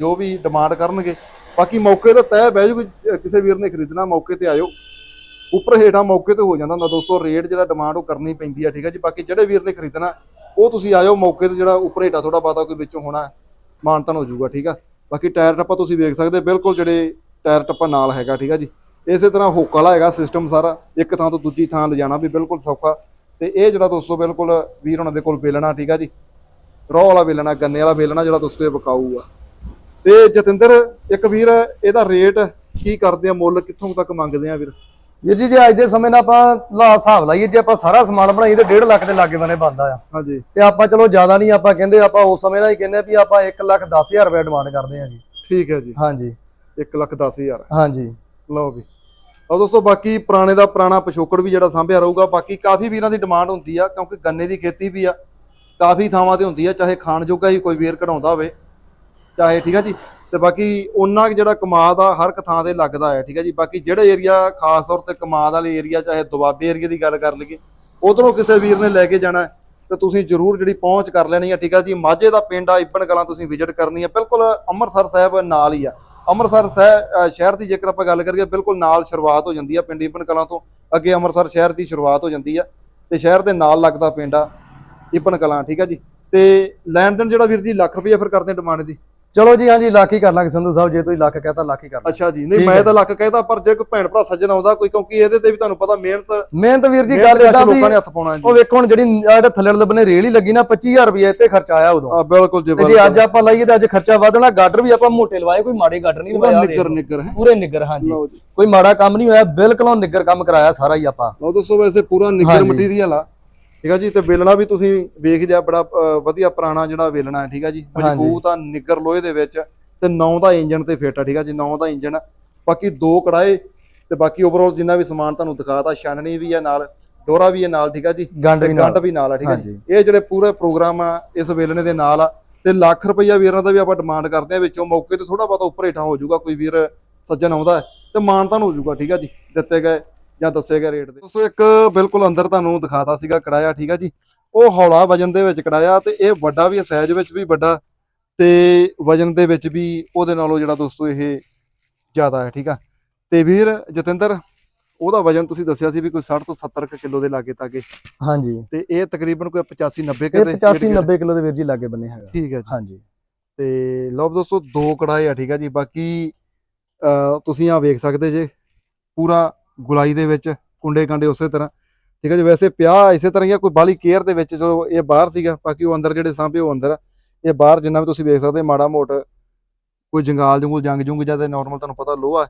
ਜੋ ਵੀ ਡਿਮਾਂਡ ਕਰਨਗੇ। ਬਾਕੀ ਮੌਕੇ ਤੇ ਤੈਅ ਬਹਿ ਜੂਗੀ ਕਿਸੇ ਵੀਰ ਨੇ ਖਰੀਦਣਾ, ਮੌਕੇ ਤੇ ਆਇਓ। ਉੱਪਰ ਹੇਠਾਂ ਮੌਕੇ ਤੇ ਹੋ ਜਾਂਦਾ ਹੁੰਦਾ ਦੋਸਤੋ ਰੇਟ ਜਿਹੜਾ ਡਿਮਾਂਡ ਉਹ ਕਰਨੀ ਪੈਂਦੀ ਆ, ਠੀਕ ਆ ਜੀ? ਬਾਕੀ ਜਿਹੜੇ ਵੀਰ ਨੇ ਖਰੀਦਣਾ, ਉਹ ਤੁਸੀਂ ਆਇਓ, ਮੌਕੇ ਤੇ ਜਿਹੜਾ ਉੱਪਰ ਹੇਠਾਂ ਥੋੜਾ ਬਾਤਾ ਕੋਈ ਵਿੱਚੋਂ ਹੋਣਾ ਮਾਨਤਨ ਹੋ ਜਾਊਗਾ, ਠੀਕ ਆ? ਬਾਕੀ ਟਾਇਰ ਟੱਪਾ ਤੁਸੀਂ ਵੇਖ ਸਕਦੇ, ਬਿਲਕੁਲ ਜਿਹੜੇ ਟਾਇਰ ਟੱਪਾ ਨਾਲ ਹੈਗਾ, ਠੀਕ ਆ ਜੀ? ਇਸੇ ਤਰ੍ਹਾਂ ਹੁੱਕ ਵਾਲਾ ਹੈਗਾ ਸਿਸਟਮ ਸਾਰਾ, ਇੱਕ ਥਾਂ ਤੋਂ ਦੂਜੀ ਥਾਂ ਲਿਜਾਣਾ ਵੀ ਬਿਲਕੁਲ ਸੌਖਾ। ਤੇ ਇਹ ਜਿਹੜਾ ਦੋਸਤੋ ਬਿਲਕੁਲ ਵੀਰ ਉਹਨਾਂ ਦੇ ਕੋਲ ਵੇਲਣਾ, ਠੀਕ ਆ ਜੀ? ਰੋਹ ਵਾਲਾ ਵੇਲਣਾ, ਗੰਨੇ ਵਾਲਾ ਵੇਲਣਾ ਜਿਹੜਾ ਦੋਸਤੋ ਇਹ ਵਿਕਾਊ ਆ ਤੇ ਜਤਿੰਦਰ ਇੱਕ ਵੀਰ ਇਹਦਾ ਰੇਟ ਕੀ ਕਰਦੇ ਆ? ਮੁੱਲ ਕਿੱਥੋਂ ਤੱਕ ਮੰਗਦੇ ਆ ਵੀਰ? ਵੀਰ ਜੀ ਜੇ ਅੱਜ ਦੇ ਸਮੇਂ ਨਾਲ ਆਪਾਂ ਲਾ ਹਿਸਾਬ ਲਾਈਏ ਜੇ ਆਪਾਂ ਸਾਰਾ ਸਮਾਨ ਬਣਾਈਏ ਤੇ 1.5 ਲੱਖ ਦੇ ਲਾਗੇ ਬਨੇ ਬੰਦਾ ਆ। ਹਾਂਜੀ। ਤੇ ਆਪਾਂ ਚਲੋ ਜ਼ਿਆਦਾ ਨਹੀਂ ਆਪਾਂ ਕਹਿੰਦੇ ਆਪਾਂ ਉਸ ਸਮੇਂ ਨਾਲ ਹੀ ਕਹਿੰਦੇ ਆ ਵੀ ਆਪਾਂ 1 ਲੱਖ 10000 ਰੁਪਏ ਡਿਮਾਂਡ ਕਰਦੇ ਆ ਜੀ। ਠੀਕ ਹੈ ਜੀ। ਹਾਂਜੀ। 1 ਲੱਖ 10000 ਹਾਂਜੀ। ਲਓ ਵੀ। ਆ ਦੋਸਤੋ ਬਾਕੀ ਪੁਰਾਣੇ ਦਾ ਪੁਰਾਣਾ ਪਿਛੋਕੜ ਵੀ ਜਿਹੜਾ ਸਾਂਭਿਆ ਰਹੂਗਾ। ਬਾਕੀ ਕਾਫੀ ਵੀਰਾਂ ਦੀ ਡਿਮਾਂਡ ਹੁੰਦੀ ਆ ਕਿਉਂਕਿ ਗੰਨੇ ਦੀ ਖੇਤੀ ਵੀ ਆ। ਕਾਫੀ ਥਾਵਾਂ ਤੇ ਹੁੰਦੀ ਆ ਚਾਹੇ ਖਾਣ ਜੋਗਾ ਹੀ ਕੋਈ ਵੀਰ ਕਢਾਉਂਦਾ ਹੋਵੇ। ਚਾਹੇ ਠੀਕ ਆ ਜੀ? ਤੇ ਬਾਕੀ ਉਹਨਾਂ ਕੁ ਜਿਹੜਾ ਕਮਾਦ ਆ ਹਰ ਇੱਕ ਥਾਂ ਤੇ ਲੱਗਦਾ ਹੈ ਠੀਕ ਹੈ ਜੀ? ਬਾਕੀ ਜਿਹੜੇ ਏਰੀਆ ਖਾਸ ਤੌਰ ਤੇ ਕਮਾਦ ਵਾਲੇ ਏਰੀਆ ਚਾਹੇ ਦੁਆਬੇ ਏਰੀਆ ਦੀ ਗੱਲ ਕਰ ਲਈਏ ਉਧਰੋਂ ਕਿਸੇ ਵੀਰ ਨੇ ਲੈ ਕੇ ਜਾਣਾ ਹੈ, ਤੇ ਤੁਸੀਂ ਜਰੂਰ ਜਿਹੜੀ ਪਹੁੰਚ ਕਰ ਲੈਣੀ ਆ ਠੀਕ ਆ ਜੀ? ਮਾਝੇ ਦਾ ਪਿੰਡ ਆ ਇਬਨ ਕਲਾਂ ਤੁਸੀਂ ਵਿਜ਼ਿਟ ਕਰਨੀ ਆ ਬਿਲਕੁਲ ਅੰਮ੍ਰਿਤਸਰ ਸਾਹਿਬ ਨਾਲ ਹੀ ਆ। ਅੰਮ੍ਰਿਤਸਰ ਸਾਹਿ- ਸ਼ਹਿਰ ਦੀ ਜੇਕਰ ਆਪਾਂ ਗੱਲ ਕਰੀਏ ਬਿਲਕੁਲ ਨਾਲ ਸ਼ੁਰੂਆਤ ਹੋ ਜਾਂਦੀ ਆ ਪਿੰਡ ਇਬਨ ਕਲਾਂ ਤੋਂ ਅੱਗੇ ਅੰਮ੍ਰਿਤਸਰ ਸ਼ਹਿਰ ਦੀ ਸ਼ੁਰੂਆਤ ਹੋ ਜਾਂਦੀ ਆ ਤੇ ਸ਼ਹਿਰ ਦੇ ਨਾਲ ਲੱਗਦਾ ਪਿੰਡ ਆ ਇਬਨ ਕਲਾਂ ਠੀਕ ਆ ਜੀ? ਤੇ ਲੈਣ ਦੇਣ ਜਿਹੜਾ ਵੀਰ ਜੀ ਲੱਖ ਰੁਪਏ ਫਿਰ ਕਰਦੇ ਡਿਮਾਂਡ ਦੀ? ਚਲੋ ਜੀ ਹਾਂਜੀ ਲੱਖ ਹੀ ਕਰ ਲਾਂਗੇ ਸੰਧੂ ਸਾਹਿਬ ਜੇ ਤੁਸੀਂ ਲੱਖ ਕਹਤਾ ਲੱਖ ਹੀ ਕਰ ਲਾਂਗੇ। ਅੱਛਾ ਜੀ ਨਹੀਂ ਮੈਂ। ਤਾਂ ਲੱਖ ਕਹਿਦਾ ਪਰ ਜੇ ਕੋਈ ਭੈਣ ਭਰਾ ਸੱਜਣ ਆਉਂਦਾ ਕੋਈ ਕਿਉਂਕਿ ਇਹਦੇ ਤੇ ਵੀ ਤੁਹਾਨੂੰ ਪਤਾ ਮਿਹਨਤ ਮਿਹਨਤ ਵੀਰ ਜੀ ਗੱਲ ਇਦਾਂ ਵੀ ਲੋਕਾਂ ਨੇ ਹੱਥ ਪਾਉਣਾ ਜੀ। ਉਹ ਵੇਖੋ ਹੁਣ ਜਿਹੜੀ ਜਿਹੜਾ ਥੱਲੇ ਲੱਭਨੇ ਰੇਲ ਹੀ ਲੱਗੀ ਨਾ 25000 ਰੁਪਏ ਇੱਥੇ ਖਰਚਾ ਆਇਆ ਉਦੋਂ। ਆ ਬਿਲਕੁਲ ਜੀ ਤੇ ਜੇ ਅੱਜ ਆਪਾਂ ਲਾਈਏ ਤਾਂ ਅੱਜ ਖਰਚਾ ਵਧਣਾ ਗਾਡਰ ਵੀ ਆਪਾਂ ਮੋਟੇ ਲਵਾਏ ਕੋਈ ਮਾੜੇ ਗਾਡਰ ਨਹੀਂ ਲਵਾਇਆ ਨਿੱਗਰ ਨਿੱਗਰ ਹੈ? ਪੂਰੇ ਨਿੱਗਰ ਹਾਂਜੀ। ਕੋਈ ਮਾੜਾ ਕੰਮ ਨਹੀਂ ਹੋਇਆ ਬਿਲਕੁਲ ਉਹ ਨਿੱਗਰ ਕੰਮ ਕਰਾਇਆ ਸਾਰਾ ਹੀ ਆਪਾਂ। ਲਓ ਦੋਸਤੋ ਵੈਸੇ ਪੂਰਾ ਨਿੱਗਰ। ਮਟੀਰੀਅਲ ਆ। ਠੀਕ ਆ ਜੀ ਤੇ ਵੇਲਣਾ ਵੀ ਤੁਸੀਂ ਵੇਖ ਲਿਆ ਬੜਾ ਵਧੀਆ ਪੁਰਾਣਾ ਜਿਹੜਾ ਵੇਲਣਾ ਹੈ ਠੀਕ ਆ ਜੀ। ਮਜ਼ਬੂਤ ਆ ਨਿੱਗਰ ਲੋਹੇ ਦੇ ਵਿੱਚ ਤੇ 9 ਦਾ ਇੰਜਨ ਤੇ ਫਿੱਟ ਆ ਠੀਕ ਆ ਜੀ 9 ਦਾ ਇੰਜਨ ਬਾਕੀ ਦੋ ਕੜਾਏ ਤੇ ਬਾਕੀ ਓਵਰਆਲ ਜਿੰਨਾ ਵੀ ਸਮਾਨ ਤੁਹਾਨੂੰ ਦਿਖਾਤਾ ਛਾਨਣੀ ਵੀ ਆ ਨਾਲ ਡੋਰਾ ਵੀ ਹੈ ਨਾਲ ਠੀਕ ਆ ਜੀ ਗੰਡ ਤੇ ਨਾਲ। ਵੀ ਨਾਲ ਆ ਠੀਕ ਆ ਜੀ। ਇਹ ਜਿਹੜੇ ਪੂਰੇ ਪ੍ਰੋਗਰਾਮ ਆ ਇਸ ਵੇਲਣੇ ਦੇ ਨਾਲ ਆ ਤੇ ਲੱਖ ਰੁਪਈਆ ਵੀਰਾਂ ਦਾ ਵੀ ਆਪਾਂ ਡਿਮਾਂਡ ਕਰਦੇ ਆ ਵਿੱਚੋਂ ਮੌਕੇ ਤੇ ਥੋੜਾ ਬਹੁਤਾ ਉੱਪਰ ਹੇਠਾਂ ਹੋ ਜਾਊਗਾ ਕੋਈ ਵੀਰ ਸੱਜਣ ਆਉਂਦਾ ਤੇ ਮਾਨਤਾਨ ਹੋ ਜਾਊਗਾ ਠੀਕ ਆ ਜੀ ਦਿੱਤੇ ਗਏ। ਜਾਂ ਦੱਸੇ ਗਏ ਰੇਟ ਦੇ। ਦੋਸਤੋ ਇੱਕ ਬਿਲਕੁਲ ਅੰਦਰ ਤੁਹਾਨੂੰ ਦਿਖਾਤਾ ਸੀਗਾ ਕੜਾਇਆ ਠੀਕ ਆ ਜੀ? ਉਹ ਹੌਲਾ ਵਜਨ ਦੇ ਵਿੱਚ ਕੜਾਇਆ ਤੇ ਇਹ ਵੱਡਾ ਵੀ ਸਾਈਜ਼ ਵਿੱਚ ਵੀ ਵੱਡਾ ਤੇ ਵਜਨ ਦੇ ਵਿੱਚ ਵੀ ਉਹਦੇ ਨਾਲੋਂ ਜਿਹੜਾ ਦੋਸਤੋ ਇਹ ਜ਼ਿਆਦਾ ਹੈ ਠੀਕ ਆ? ਤੇ ਵੀਰ ਜਤਿੰਦਰ ਉਹਦਾ ਵਜਨ ਤੁਸੀਂ ਦੱਸਿਆ ਸੀ ਵੀ ਕੋਈ 60 ਤੋਂ 70 ਕਿਲੋ ਦੇ ਲਾਗੇ ਤਾਗੇ। ਹਾਂਜੀ। ਤੇ ਇਹ ਤਕਰੀਬਨ ਕੋਈ 85 90 ਇਹ ਕਿਤੇ 85 90 ਕਿਲੋ ਦੇ ਵੀਰ ਜੀ ਲਾਗੇ ਬੰਨੇ ਹੈਗਾ। ਠੀਕ ਹੈ ਹਾਂਜੀ। ਤੇ ਲਓ ਦੋਸਤੋ ਦੋ ਕੜਾਏ ਆ ਠੀਕ ਆ ਜੀ। ਬਾਕੀ ਤੁਸੀਂ ਆ ਵੇਖ ਸਕਦੇ ਜੇ ਪੂਰਾ ਗੁਲਾਈ ਦੇ ਵਿੱਚ, ਕੁੰਡੇ ਕਾਂਡੇ ਉਸੇ ਤਰ੍ਹਾਂ। ਠੀਕ ਹੈ ਜੀ, ਵੈਸੇ ਪਿਆ ਇਸੇ ਤਰ੍ਹਾਂ ਹੀ ਆ, ਕੋਈ ਬਾਲੀ ਕੇਅਰ ਦੇ ਵਿੱਚ, ਚਲੋ ਇਹ ਬਾਹਰ ਸੀਗਾ, ਬਾਕੀ ਉਹ ਅੰਦਰ ਜਿਹੜੇ ਸਾਂਭੇ ਉਹ ਅੰਦਰ ਆ। ਇਹ ਬਾਹਰ ਜਿੰਨਾ ਵੀ ਤੁਸੀਂ ਵੇਖ ਸਕਦੇ, ਮਾੜਾ ਮੋਟ ਕੋਈ ਜੰਗਾਲ ਜੰਗੂਲ, ਜੰਗ ਜੁੰਗ ਜਾਂ ਤੇ ਨਾਰਮਲ ਤੁਹਾਨੂੰ ਪਤਾ ਲੋਹਾ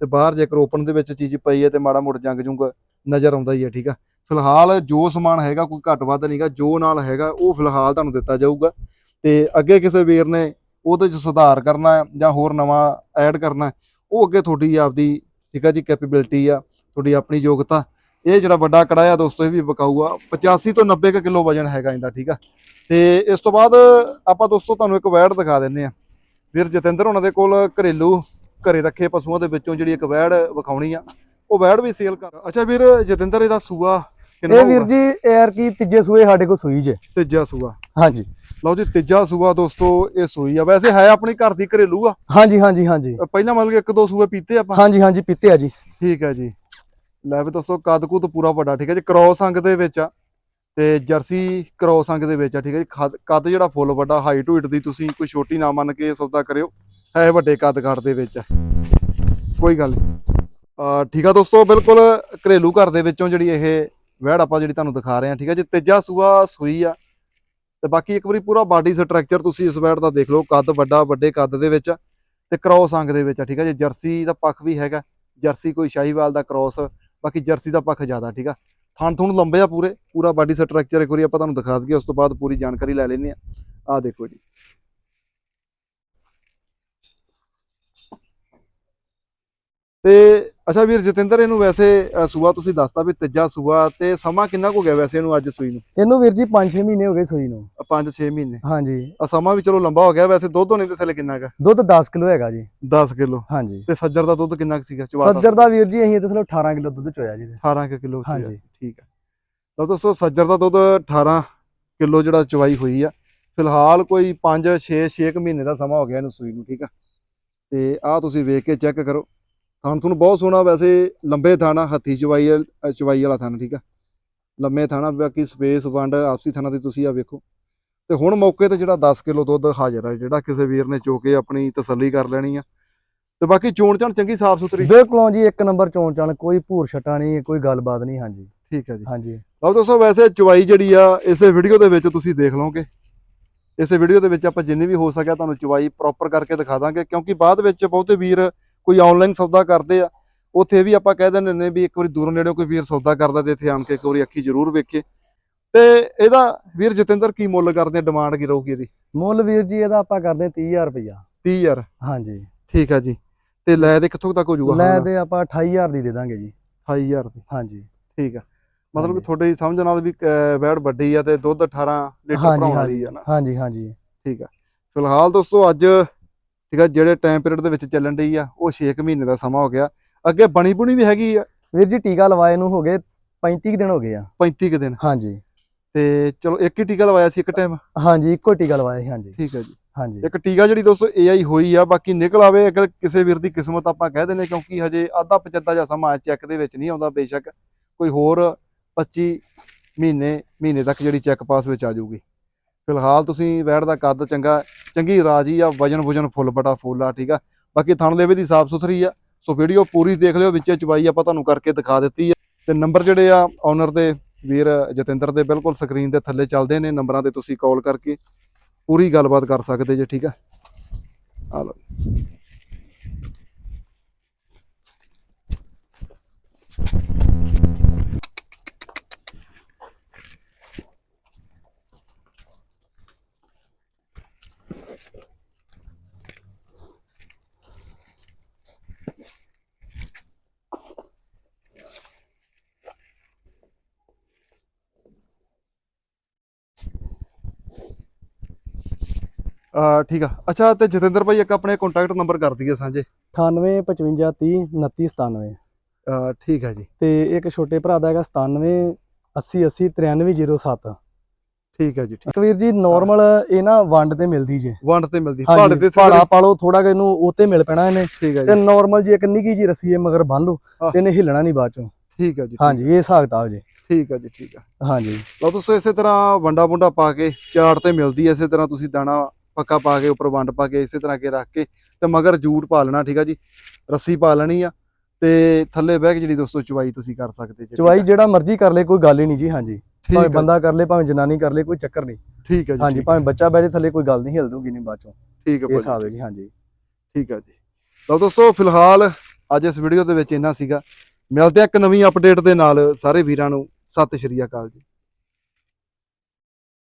ਤੇ ਬਾਹਰ ਜੇਕਰ ਓਪਨ ਦੇ ਵਿੱਚ ਚੀਜ਼ ਪਈ ਹੈ ਤੇ ਮਾੜਾ ਮੋਟ ਜੰਗ ਜੁੰਗ ਨਜ਼ਰ ਆਉਂਦਾ ਹੀ ਹੈ ਠੀਕ ਆ। ਫਿਲਹਾਲ ਜੋ ਸਮਾਨ ਹੈਗਾ, ਕੋਈ ਘੱਟ ਵੱਧ ਨਹੀਂਗਾ ਜੋ ਨਾਲ ਹੈਗਾ, ਉਹ ਫਿਲਹਾਲ ਤੁਹਾਨੂੰ ਦਿੱਤਾ ਜਾਊਗਾ। ਤੇ ਅੱਗੇ ਕਿਸੇ ਵੀਰ ਨੇ ਉਹਦੇ 'ਚ ਸੁਧਾਰ ਕਰਨਾ ਜਾਂ ਹੋਰ ਨਵਾਂ ਐਡ ਕਰਨਾ, ਉਹ ਅੱਗੇ ਤੁਹਾਡੀ ਆਪਦੀ, ਠੀਕ ਆ ਜੀ ਕੈਪੇਬਿਲਿਟੀ ਆ। ਤੁਹਾਡੀ ਆਪਣੀ ਯੋਗਤਾ। ਇਹ ਜਿਹੜਾ ਵੱਡਾ ਕੜਾਇਆ ਦੋਸਤੋ ਇਹ ਵੀ ਵਿਕਾਊ ਆ 85 ਤੋਂ 90 ਕੁ ਕਿਲੋ ਵਜਨ ਹੈਗਾ ਇਹਦਾ ਠੀਕ ਆ? ਤੇ ਇਸ ਤੋਂ ਬਾਅਦ ਆਪਾਂ ਦੋਸਤੋ ਤੁਹਾਨੂੰ ਇੱਕ ਵੈੜ ਦਿਖਾ ਦਿੰਨੇ ਆ। ਵੀਰ ਜਤਿੰਦਰ ਉਹਨਾਂ ਦੇ ਕੋਲ ਘਰੇਲੂ ਘਰੇ ਰੱਖੇ ਪਸ਼ੂਆਂ ਦੇ ਵਿੱਚੋਂ ਜਿਹੜੀ ਇੱਕ ਵੈੜ ਵਿਖਾਉਣੀ ਆ ਉਹ ਵੈੜ ਵੀ ਸੇਲ ਕਰ। ਅੱਛਾ ਵੀਰ ਜਤਿੰਦਰ ਇਹਦਾ ਸੂਆ ਕਿੰਨਾ ਇਹ ਵੀਰ? ਜੀ 에ਅਰ ਕੀ ਤੀਜੇ ਸੂਏ ਸਾਡੇ ਕੋਲ ਸੂਈ ਜੇ। ਤੀਜਾ ਸੂਆ। ਹਾਂਜੀ। ਲਓ ਜੀ ਤੀਜਾ ਸੂਆ ਦੋਸਤੋ ਇਹ ਸੂਈ ਆ। ਵੈਸੇ ਹੈ ਆਪਣੀ ਘਰ ਦੀ ਘਰੇਲੂ ਆ। ਹਾਂਜੀ ਹਾਂਜੀ ਹਾਂਜੀ। ਪਹਿਲਾਂ ਮਤਲਬ ਇੱਕ ਦੋ ਸੂਏ ਪੀਤੇ ਆਪਾਂ। ਹਾਂਜੀ ਹਾਂਜੀ ਪੀਤੇ ਆ ਜੀ। ਠੀਕ ਹੈ ਜੀ। ਲੈ ਵੀ ਦੱਸੋ ਕੱਦ ਕੁੱਦ ਪੂਰਾ ਵੱਡਾ, ਠੀਕ ਹੈ ਜੀ? ਕ੍ਰੋਸ ਅੰਗ ਦੇ ਵਿੱਚ ਆ ਤੇ ਜਰਸੀ ਕ੍ਰੋਸ ਅੰਗ ਦੇ ਵਿੱਚ ਆ, ਠੀਕ ਹੈ ਜੀ? ਕੱਦ ਜਿਹੜਾ ਫੁੱਲ ਵੱਡਾ ਹਾਈਟ ਹੀਟ ਦੀ ਤੁਸੀਂ ਕੋਈ ਛੋਟੀ ਨਾ ਮੰਨ ਕੇ ਸੌਦਾ ਕਰਿਓ। ਹੈ ਵੱਡੇ ਕੱਦ ਕਾਠ ਦੇ ਵਿੱਚ ਆ। ਕੋਈ ਗੱਲ ਠੀਕ ਆ ਦੋਸਤੋ, ਬਿਲਕੁਲ ਘਰੇਲੂ ਘਰ ਦੇ ਵਿੱਚੋਂ ਜਿਹੜੀ ਇਹ ਵਹਿੜ ਆਪਾਂ ਜਿਹੜੀ ਤੁਹਾਨੂੰ ਦਿਖਾ ਰਹੇ ਹਾਂ, ਠੀਕ ਆ ਜੀ? ਤੀਜਾ ਸੂਆ ਸੂਈ ਆ। ਤੇ ਬਾਕੀ ਇੱਕ ਵਾਰੀ ਪੂਰਾ ਬਾਡੀ ਸਟਰਕਚਰ ਤੁਸੀਂ ਇਸ ਵੈਟ ਦਾ ਦੇਖ ਲਓ, ਕੱਦ ਵੱਡਾ, ਵੱਡੇ ਕੱਦ ਦੇ ਵਿੱਚ ਆ ਤੇ ਕ੍ਰੋਸ ਅੰਗ ਦੇ ਵਿੱਚ ਆ, ਠੀਕ ਆ ਜੀ? ਜਰਸੀ ਦਾ ਪੱਖ ਵੀ ਹੈਗਾ। ਜਰਸੀ ਕੋਈ ਸ਼ਾਹੀਵਾਲ ਦਾ ਕ੍ਰੋਸ ਬਾਕੀ ਜਰਸੀ ਦਾ ਪੱਖ ਜ਼ਿਆਦਾ, ਠੀਕ ਆ? ਥਣ ਥੁਣ ਲੰਬੇ ਆ ਪੂਰੇ, ਪੂਰਾ ਬਾਡੀ ਸਟਰਕਚਰ ਇੱਕ ਵਾਰੀ ਆਪਾਂ ਤੁਹਾਨੂੰ ਦਿਖਾ ਦਈਏ, ਉਸ ਤੋਂ ਬਾਅਦ ਪੂਰੀ ਜਾਣਕਾਰੀ ਲੈ ਲੈਂਦੇ ਆ ਆ ਦੇਖੋ ਜੀ। ਤੇ ਅੱਛਾ ਵੀਰ ਜਤਿੰਦਰ ਇਹਨੂੰ ਵੈਸੇ ਸੂਆ ਤੁਸੀਂ ਦੱਸਤਾ ਵੀ ਤੀਜਾ ਸੂਆ ਤੇ ਸਮਾਂ ਕਿੰਨਾ ਕੁ ਗਿਆ ਵੈਸੇ ਇਹਨੂੰ ਅੱਜ ਸੂਈ ਨੂੰ? ਇਹਨੂੰ ਵੀਰ ਜੀ 5-6 ਮਹੀਨੇ ਹੋ ਗਏ ਸੂਈ ਨੂੰ। 5-6 ਮਹੀਨੇ। ਹਾਂਜੀ। ਆ ਸਮਾਂ ਵੀ ਚਲੋ ਲੰਬਾ ਹੋ ਗਿਆ ਵੈਸੇ ਦੁੱਧ ਹੋਣੇ ਦੇ ਥੱਲੇ ਕਿੰਨਾ ਹੈਗਾ ਦੁੱਧ 10 ਕਿਲੋ ਹੈਗਾ ਜੀ। 10 ਕਿਲੋ। ਹਾਂਜੀ। ਤੇ ਸੱਜਰ ਦਾ ਦੁੱਧ ਕਿੰਨਾ ਕੁ ਸੀਗਾ? ਚੁਆਤਾ ਸੱਜਰ ਦਾ ਵੀਰ ਜੀ ਅਸੀਂ ਇਹਦੇ ਥੱਲੇ 18 ਕਿਲੋ ਦੁੱਧ ਚੋਇਆ ਜੀ 18 ਕੁ ਕਿਲੋ ਹਾਂਜੀ। ਠੀਕ ਹੈ ਲਓ ਦੋਸਤੋ ਸੱਜਰ ਦਾ ਦੁੱਧ 18 ਕਿਲੋ ਜਿਹੜਾ ਚਵਾਈ ਹੋਈ ਆ। ਫਿਲਹਾਲ ਕੋਈ 5 6 6 ਮਹੀਨੇ ਦਾ ਸਮਾਂ ਹੋ ਗਿਆ ਇਹਨੂੰ ਸੂਈ ਨੂੰ ਠੀਕ ਆ। ਤੇ ਆਹ ਤੁਸੀਂ ਵੇਖ ਕੇ ਚੈੱਕ ਕਰੋ। ਥਣ ਤੁਹਾਨੂੰ ਬਹੁਤ ਸੋਹਣਾ ਵੈਸੇ ਲੰਬੇ ਥਾਣਾ ਹੱਥੀ ਚਵਾਈ ਚਵਾਈ ਵਾਲਾ ਥਣ ਠੀਕ ਆ? ਲੰਮੇ ਥਾਣਾ ਬਾਕੀ ਸਪੇਸ ਵੰਡ ਆਪਸੀ ਥਾਣਾ ਦੀ ਤੁਸੀਂ ਆ ਵੇਖੋ। ਤੇ ਹੁਣ ਮੌਕੇ ਤੇ ਜਿਹੜਾ 10 ਕਿਲੋ ਦੁੱਧ ਹਾਜ਼ਰ ਆ ਜਿਹੜਾ ਕਿਸੇ ਵੀਰ ਨੇ ਚੋ ਕੇ ਆਪਣੀ ਤਸੱਲੀ ਕਰ ਲੈਣੀ ਆ। ਤੇ ਬਾਕੀ ਚੋਣ ਚਾਣ ਚੰਗੀ ਸਾਫ਼ ਸੁਥਰੀ ਬਿਲਕੁਲ ਜੀ ਇੱਕ ਨੰਬਰ ਚੋਣ ਚਾਣ ਕੋਈ ਭੂਰ ਛਟਾ ਨਹੀਂ ਕੋਈ ਗੱਲਬਾਤ ਨਹੀਂ ਹਾਂਜੀ। ਠੀਕ ਹੈ ਜੀ। ਹਾਂਜੀ। ਲਓ ਦੋਸਤੋ ਵੈਸੇ ਚੁਵਾਈ ਜਿਹੜੀ ਆ ਇਸੇ ਵੀਡੀਓ ਦੇ ਵਿੱਚ ਤੁਸੀਂ ਦੇਖ ਲਓਗੇ। ਇਸੇ ਵੀਡੀਓ ਦੇ ਵਿੱਚ ਆਪਾਂ ਜਿੰਨੀ ਵੀ ਹੋ ਸਕਿਆ ਤੁਹਾਨੂੰ ਚੁਵਾਈ ਪ੍ਰੋਪਰ ਕਰਕੇ ਦਿਖਾ ਦਾਂਗੇ ਕਿਉਂਕਿ ਬਾਅਦ ਵਿੱਚ ਬਹੁਤੇ ਵੀਰ ਕੋਈ ਆਨਲਾਈਨ ਸੌਦਾ ਕਰਦੇ ਆ ਉੱਥੇ ਵੀ ਆਪਾਂ ਕਹਿ ਦਿੰਦੇ ਨੇ ਵੀ ਇੱਕ ਵਾਰੀ ਦੂਰੋਂ ਨੇੜਿਓਂ ਕੋਈ ਵੀਰ ਸੌਦਾ ਕਰਦਾ ਤੇ ਇੱਥੇ ਆਣ ਕੇ ਇੱਕ ਵਾਰੀ ਅੱਖੀ ਜ਼ਰੂਰ ਵੇਖੇ। ਤੇ ਇਹਦਾ ਵੀਰ ਜਤਿੰਦਰ ਕੀ ਮੁੱਲ ਕਰਦੇ ਡਿਮਾਂਡ ਕੀ ਰਹੂਗੀ ਇਹਦੀ? ਮੁੱਲ ਵੀਰ ਜੀ ਇਹਦਾ ਆਪਾਂ ਕਰਦੇ 30000 ਰੁਪਇਆ 30000 ਹਾਂਜੀ। ਠੀਕ ਆ ਜੀ। ਤੇ ਲੈ ਦੇ ਕਿੱਥੋਂ ਤੱਕ ਹੋ ਜਾਊਗਾ ਲੈ ਤੇ ਆਪਾਂ 28000 ਦੀ ਦੇ ਦਾਂਗੇ ਜੀ। 28000 ਦੀ। ਹਾਂਜੀ। ਠੀਕ ਆ। ਮਤਲਬ। ਤੁਹਾਡੀ ਸਮਝ ਨਾਲ ਵੀ ਵੈੜ ਵੱਡੀ ਆ ਤੇ ਦੁੱਧ 18 ਲੀਟਰ ਭਰਾਉਣ ਵਾਲੀ ਆ ਨਾ। ਹਾਂਜੀ ਹਾਂਜੀ। ਠੀਕ ਆ। ਫਿਲਹਾਲ ਦੋਸਤੋ ਅੱਜ ਠੀਕ ਆ ਜਿਹੜੇ ਟਾਈਮ ਪੀਰੀਅਡ ਦੇ ਵਿੱਚ ਚੱਲਣ ਡਈ ਆ ਉਹ 6 ਮਹੀਨੇ ਦਾ ਸਮਾਂ ਹੋ ਗਿਆ। ਅੱਗੇ ਬਣੀ ਬੁਣੀ ਵੀ ਹੈਗੀ ਆ। ਵੀਰ ਜੀ ਟੀਕਾ ਲਵਾਏ ਨੂੰ ਹੋ ਗਏ 35 ਕੁ ਦਿਨ ਹੋ ਗਏ ਆ। 35 ਕੁ ਦਿਨ। ਹਾਂਜੀ। ਤੇ ਚਲੋ ਇੱਕ ਹੀ ਟੀਕਾ ਲਵਾਇਆ ਸੀ ਇੱਕ ਟਾਈਮ ਹਾਂਜੀ ਇੱਕੋ ਟੀਕਾ ਲਵਾਇਆ ਸੀ ਹਾਂਜੀ। ਠੀਕ ਆ ਜੀ। ਹਾਂਜੀ। ਇੱਕ ਟੀਕਾ ਜਿਹੜੀ ਦੋਸਤੋ AI ਹੋਈ ਆ ਬਾਕੀ ਨਿਕਲ ਆਵੇ ਅਗਰ ਕਿਸੇ ਵੀਰ ਦੀ ਕਿਸਮਤ ਆਪਾਂ ਕਹਿ ਦਿੰਦੇ ਕਿਉਂਕਿ ਹਜੇ ਆਧਾ ਪਚੱਦਾ ਜਾਂ ਸਮਾਂ ਚੈੱਕ ਦੇ ਵਿੱਚ ਨਹੀਂ ਆਉਂਦਾ ਬੇਸ਼ੱਕ। ਕੋਈ ਹੋਰ 25 ਮਹੀਨੇ ਮਹੀਨੇ ਤੱਕ ਜਿਹੜੀ ਚੈੱਕ ਪਾਸ ਵਿੱਚ ਆ ਜਾਊਗੀ। ਫਿਲਹਾਲ ਤੁਸੀਂ ਵੈੜ ਦਾ ਕੱਦ ਚੰਗਾ, ਚੰਗੀ ਰਾਜੀ ਆ, ਵਜਨ ਵਜਨ ਫੁੱਲ ਬਟਾ ਫੁੱਲ ਆ, ਠੀਕ ਆ। ਬਾਕੀ ਥਣ ਲੇਵੇ ਦੀ ਸਾਫ਼ ਸੁਥਰੀ ਆ। ਸੋ ਵੀਡੀਓ ਪੂਰੀ ਦੇਖ ਲਿਓ, ਵਿੱਚ ਚਵਾਈ ਆਪਾਂ ਤੁਹਾਨੂੰ ਕਰਕੇ ਦਿਖਾ ਦਿੱਤੀ ਆ। ਤੇ ਨੰਬਰ ਜਿਹੜੇ ਆ ਓਨਰ ਦੇ ਵੀਰ ਜਤਿੰਦਰ ਦੇ ਬਿਲਕੁਲ ਸਕਰੀਨ ਦੇ ਥੱਲੇ ਚੱਲਦੇ ਨੇ ਨੰਬਰਾਂ ਤੇ ਤੁਸੀਂ ਕਾਲ ਕਰਕੇ ਪੂਰੀ ਗੱਲਬਾਤ ਕਰ ਸਕਦੇ ਜੇ, ਠੀਕ ਆ। ਆ ਲਓ। ਠੀਕ ਆ। ਅੱਛਾ ਤੇ ਜਤਿੰਦਰ ਭਾਈ ਇੱਕ ਆਪਣੇ ਕੰਟੈਕਟ ਨੰਬਰ ਕਰ ਦਈਏ ਸਾਂਝੇ। 98 55 30 29 97 ਅਹ ਠੀਕ ਆ ਜੀ। ਤੇ ਇੱਕ ਛੋਟੇ ਭਰਾ ਦਾ ਹੈਗਾ 97 80 80 9307 ਠੀਕ ਆ ਜੀ ਠੀਕ। ਵੀਰ ਜੀ ਨਾਰਮਲ ਇਹ ਨਾ ਵੰਡ ਤੇ ਮਿਲਦੀ ਜੇ। ਵੰਡ ਤੇ ਮਿਲਦੀ। ਪਹਾੜ ਦੇ ਪਹਾੜਾ ਪਾਲੋ ਥੋੜਾ ਕਿ ਇਹਨੂੰ ਉਤੇ ਮਿਲ ਪੈਣਾ ਇਹਨੇ। ਠੀਕ ਆ ਤੇ ਨਾਰਮਲ ਜੀ ਇੱਕ ਨਿੱਕੀ ਜੀ ਰੱਸੀ ਹੈ ਮਗਰ ਬੰਨ ਲਓ। ਤੇ ਇਹਨੇ ਹਿੱਲਣਾ ਨਹੀਂ ਬਾਅਦ ਚੋਂ। ਠੀਕ ਆ ਜੀ ਹਾਂਜੀ ਇਹ ਹਿਸਾਬ ਕਿਤਾਬ ਜੀ। ਠੀਕ ਆ ਜੀ ਠੀਕ ਆ। ਹਾਂਜੀ। ਲਓ ਦੋਸਤੋ ਇਸੇ ਤਰ੍ਹਾਂ ਵੰਡਾ ਵੁੰਡਾ ਪਾ ਕੇ ਚਾਰ ਤੇ ਮਿਲਦੀ ਐ ਇਸੇ ਤਰ੍ਹਾਂ ਤੁਸੀਂ ਦਾਣਾ ਪੱਕਾ ਪਾ ਕੇ ਉੱਪਰ ਵੰਡ ਪਾ ਕੇ ਇਸੇ ਤਰ੍ਹਾਂ ਕੇ ਰੱਖ ਕੇ ਤੇ ਮਗਰ ਜੂਟ ਪਾ ਲੈਣਾ ਠੀਕ ਆ ਜੀ? ਰੱਸੀ ਪਾ ਲੈਣੀ ਆ ਤੇ ਥੱਲੇ ਬਹਿ ਕੇ ਜਿਹੜੀ ਦੋਸਤੋ ਚੁਵਾਈ ਤੁਸੀਂ ਕਰ ਸਕਦੇ ਜੀ ਚਵਾਈ ਜਿਹੜਾ ਮਰਜ਼ੀ ਕਰ ਲੇ ਕੋਈ ਗੱਲ ਹੀ ਨਹੀਂ ਜੀ ਹਾਂਜੀ। ਭਾਵੇਂ ਬੰਦਾ ਕਰ ਲੇ ਭਾਵੇਂ ਜਨਾਨੀ ਕਰ ਲੇ ਕੋਈ ਚੱਕਰ ਨਹੀਂ। ਠੀਕ ਆ ਜੀ ਹਾਂਜੀ ਭਾਵੇਂ ਬੱਚਾ ਬਹਿ ਜੇ ਥੱਲੇ ਕੋਈ ਗੱਲ ਨਹੀਂ ਹਿਲ ਦੂਗੀ ਨਹੀਂ ਬਾਅਦ ਚੋਂ। ਠੀਕ ਆ ਇਹ ਹਿਸਾਬ ਹੈ ਜੀ ਹਾਂਜੀ। ਠੀਕ ਆ ਜੀ। ਲਓ ਦੋਸਤੋ ਫਿਲਹਾਲ ਅੱਜ ਇਸ ਵੀਡੀਓ ਦੇ ਵਿੱਚ ਇੰਨਾ ਸੀਗਾ। ਮਿਲਦੇ ਆ ਇੱਕ ਨਵੀਂ ਅਪਡੇਟ ਦੇ ਨਾਲ। ਸਾਰੇ ਵੀਰਾਂ ਨੂੰ ਸਤਿ ਸ਼੍ਰੀ ਅਕਾਲ ਜੀ।